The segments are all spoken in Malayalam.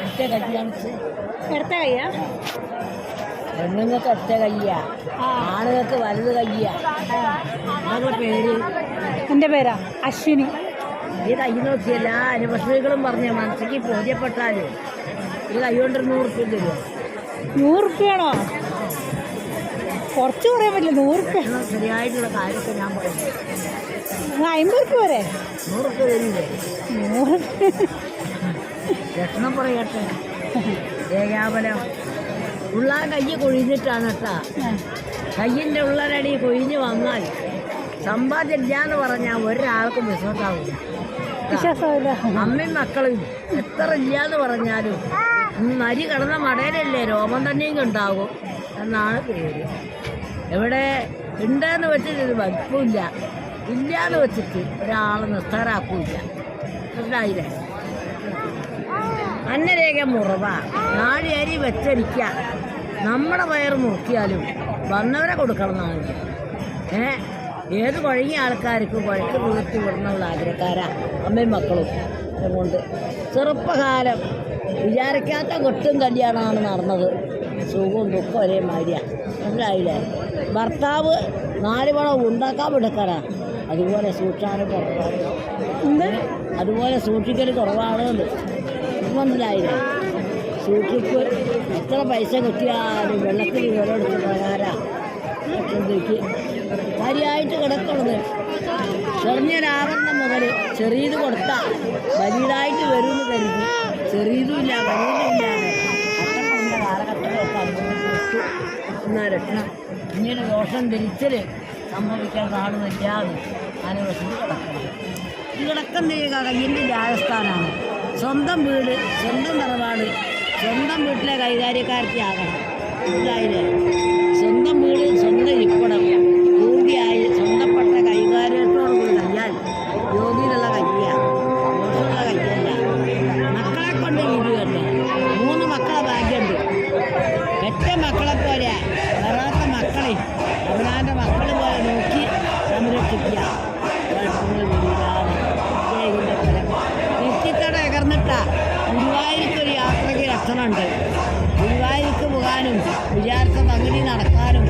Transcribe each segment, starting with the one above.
ഒറ്റ കയ്യാണ് എടുത്ത കയ്യാ പെണ്ണുങ്ങൾക്ക് ഒറ്റ കയ്യ. ആണുങ്ങൾക്ക് വലുത് കയ്യ. പേര്? എന്റെ പേരാ? അശ്വിനി. ഈ കൈ നോക്കി എല്ലാ അനുഭവങ്ങളും പറഞ്ഞ മനസ്സിക്ക് പൂജ്യപ്പെട്ടാൽ ഈ കൈ കൊണ്ട് നൂറ് റുപ്യ തരും നൂറ് റുപ്യാണോ കുറച്ച് പറയാൻ പറ്റില്ല നൂറ് ശരിയായിട്ടുള്ള കാര്യമൊക്കെ ഞാൻ അമ്പത് രൂപ വരെ നൂറ് റുപ്യ തരില്ലേ? നൂറ് ലക്ഷണം പറയട്ടെ. ഏകാപലം ഉള്ള കയ്യ് കൊഴിഞ്ഞിട്ടാണ് കേട്ടാ കയ്യിന്റെ ഉള്ളരടി കൊഴിഞ്ഞ് വന്നാൽ സമ്പാദിക്കാന്ന് എന്ന് പറഞ്ഞാൽ ഒരാൾക്കും വിശ്വാസാവില്ല വിശ്വാസമില്ല അമ്മയും മക്കളും എത്ര ഇല്ലാന്ന് പറഞ്ഞാലും നരി കിടന്ന മടയിലല്ലേ രോമം തന്നെയും ഉണ്ടാകും എന്നാണ് പേര് എവിടെ ഉണ്ടെന്ന് വെച്ചിട്ട് ഒരു വകുപ്പില്ല ഇല്ലാന്ന് വെച്ചിട്ട് ഒരാളെ നിസ്താരാക്കൂല മനസ്സിലായില്ലേ? അന്നരേഖ മുറവ. നാഴി അരി വെച്ചരിക്ക. നമ്മുടെ വയറ് മുറുക്കിയാലും വന്നവരെ കൊടുക്കണം എന്നാണ്. ഏ? ഏത് കുഴങ്ങിയ ആൾക്കാർക്ക് കുഴക്ക് വീർത്തി വിടണമെന്നുള്ള ആഗ്രഹക്കാരാ അമ്മയും മക്കളും അതുകൊണ്ട്. ചെറുപ്പകാലം വിചാരിക്കാത്ത കൊട്ടും കല്യാണമാണ് നടന്നത്. സുഖവും ദുഃഖവും ഒരേ മാതിരിയാ മനസ്സിലായില്ലേ? ഭർത്താവ് നാല് പണം ഉണ്ടാക്കാൻ എടുക്കാറ അതുപോലെ സൂക്ഷിക്കാനും കുറവാണ്. അതുപോലെ സൂക്ഷിക്കൽ കുറവാണ് മനസ്സിലായില്ല? സൂക്ഷിപ്പ് എത്ര പൈസ കിട്ടിയാലും വെള്ളത്തിൽ വിലയെടുത്ത് പ്രകാരം കാര്യമായിട്ട് കിടക്കണത്. ചെറിയൊരാവരണം മുതൽ ചെറിയത് കൊടുത്താൽ വലിയതായിട്ട് വരുമെന്ന് കരുതി. ചെറിയതും ഇല്ല. എന്നാ രക്ഷണം ഇങ്ങനെ ദോഷം ധരിച്ചൽ സംഭവിക്കാൻ കാണുന്നില്ലാതെ അനുവദിച്ച് കിടക്കണം ഇത് കിടക്കുന്ന ഈ കയ്യിന്റെ രാജസ്ഥാനാണ് സ്വന്തം വീട് സ്വന്തം നിറപാട് സ്വന്തം വീട്ടിലെ കൈകാര്യക്കാർക്ക് ആകണം. സ്വന്തം വീട് സ്വന്തം ഇരിപ്പിടം. അവനാന്റെ മക്കളെ പോലെ നോക്കി സംരക്ഷിക്കുക നെറ്റിത്തട എകർന്നിട്ടാ ഗുരുവായൂർക്കൊരു യാത്രയ്ക്ക് ലക്ഷണമുണ്ട് ഗുരുവായൂർക്ക് പോകാനും വിചാരിച്ച പകുതി നടക്കാനും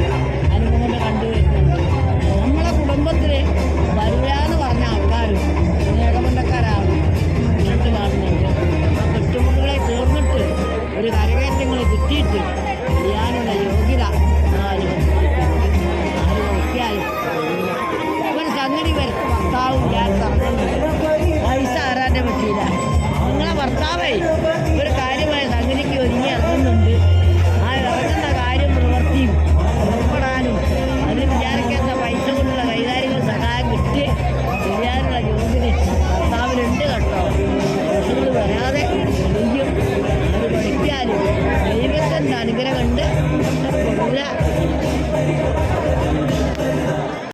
അനുഗ്രഹമുണ്ട്. കൊടുക്കുക